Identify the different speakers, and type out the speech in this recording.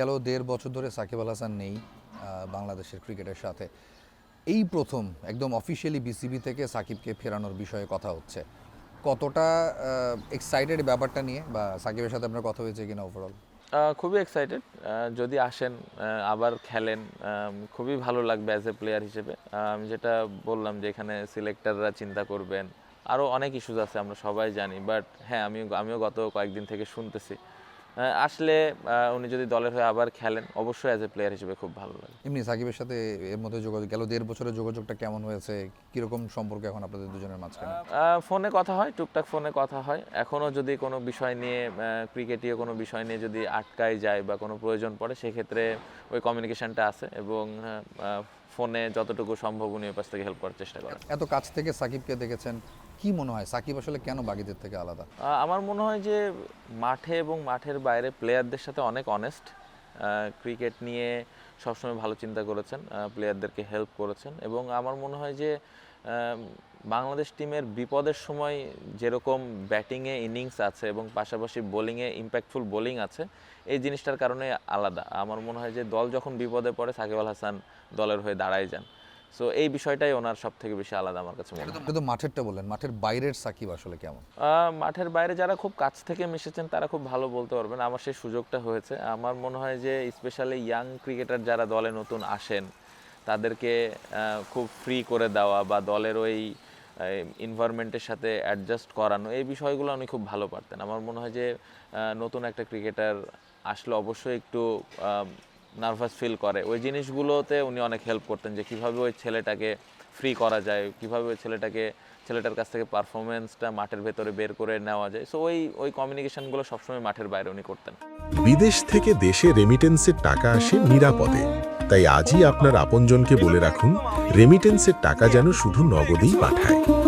Speaker 1: গেল দেড় বছর ধরে সাকিব আল হাসান নেই বাংলাদেশের ক্রিকেটের সাথে। এই প্রথম, একদম অফিসিয়ালি বিসিবি থেকে সাকিবকে ফেরানোর বিষয়ে কথা হচ্ছে। কতটা এক্সাইটেড ব্যাপারটা নিয়ে বা সাকিবের সাথে আপনার কথা হয়েছে কিনা ওভারঅল
Speaker 2: খুবই এক্সাইটেড যদি আসেন আবার খেলেন খুবই ভালো লাগবে অ্যাজ এ প্লেয়ার হিসেবে। আমি, যেটা বললাম যে এখানে সিলেক্টাররা চিন্তা করবেন। আরও অনেক ইস্যুস আছে, আমরা সবাই জানি। বাট হ্যাঁ আমি আমিও গত কয়েকদিন থেকে শুনতেছি। আসলে উনি যদি দলের হয়ে আবার খেলেন অবশ্যই অ্যাজ এ প্লেয়ার হিসেবে খুব ভালো লাগে।
Speaker 1: এমনি সাকিবের সাথে এর মধ্যে যোগাযোগ গেল দেড় বছরের যোগাযোগটা কেমন হয়েছে? কীরকম সম্পর্ক এখন আপনাদের দুজনের মাঝখানে?
Speaker 2: ফোনে কথা হয় টুকটাক ফোনে কথা হয়। এখনও যদি কোনো বিষয় নিয়ে ক্রিকেটীয় কোনো বিষয় নিয়ে যদি আটকায় যায় বা কোনো প্রয়োজন পড়ে সেক্ষেত্রে ওই কমিউনিকেশনটা আছে এবং ফোনে যতটুকু সম্ভব উনি পাশ থেকে হেল্প করার চেষ্টা করেন।
Speaker 1: এত কাছ থেকে সাকিবকে দেখেছেন? কি মনে হয়? সাকিব আসলে কেন বাকিদের থেকে আলাদা?
Speaker 2: আমার মনে হয় যে মাঠে এবং মাঠের বাইরে প্লেয়ারদের সাথে অনেক অনেস্ট ক্রিকেট নিয়ে সবসময় ভালো চিন্তা করেছেন প্লেয়ারদেরকে হেল্প করেছেন এবং আমার মনে হয় যে বাংলাদেশ টিমের বিপদের সময় যেরকম ব্যাটিংয়ে ইনিংস আছে এবং পাশাপাশি বোলিংয়ে ইম্প্যাক্টফুল বোলিং আছে, এই জিনিসটার কারণে আলাদা। আমার মনে হয় যে দল যখন বিপদে পড়ে, সাকিব আল হাসান দলের হয়ে দাঁড়ায় যান। সো এই বিষয়টাই ওনার সব থেকে বেশি আলাদা আমার কাছে মনে হয়।
Speaker 1: আপনি তো মাঠেরটা বললেন মাঠের বাইরের সাকিব আসলে কেমন?
Speaker 2: মাঠের বাইরে যারা খুব কাছ থেকে মিশেছেন তারা খুব ভালো বলতে পারবেন। আমার সেই সুযোগটা হয়েছে। আমার মনে হয় যে স্পেশালি ইয়াং ক্রিকেটার যারা দলে নতুন আসেন তাদেরকে খুব ফ্রি করে দেওয়া বা দলের ওই ইনভায়রনমেন্টের সাথে অ্যাডজাস্ট করানো এই বিষয়গুলো উনি খুব ভালো পারতেন। আমার মনে হয় যে নতুন একটা ক্রিকেটার আসলে অবশ্যই একটু নার্ভাস ফিল করে। ওই জিনিসগুলোতে উনি অনেক হেল্প করতেন যে কীভাবে ওই ছেলেটাকে ফ্রি করা যায়, কীভাবে ওই ছেলেটাকে, ছেলেটার কাছ থেকে পারফরমেন্সটা মাঠের ভেতরে বের করে নেওয়া যায়। সো ওই ওই কমিউনিকেশনগুলো সবসময় মাঠের বাইরে উনি করতেন।
Speaker 3: বিদেশ থেকে দেশে রেমিটেন্সের টাকা আসে নিরাপদে। তাই আজই আপনার আপনজনকে বলে রাখুন রেমিটেন্সের টাকা যেন শুধু নগদেই পাঠায়।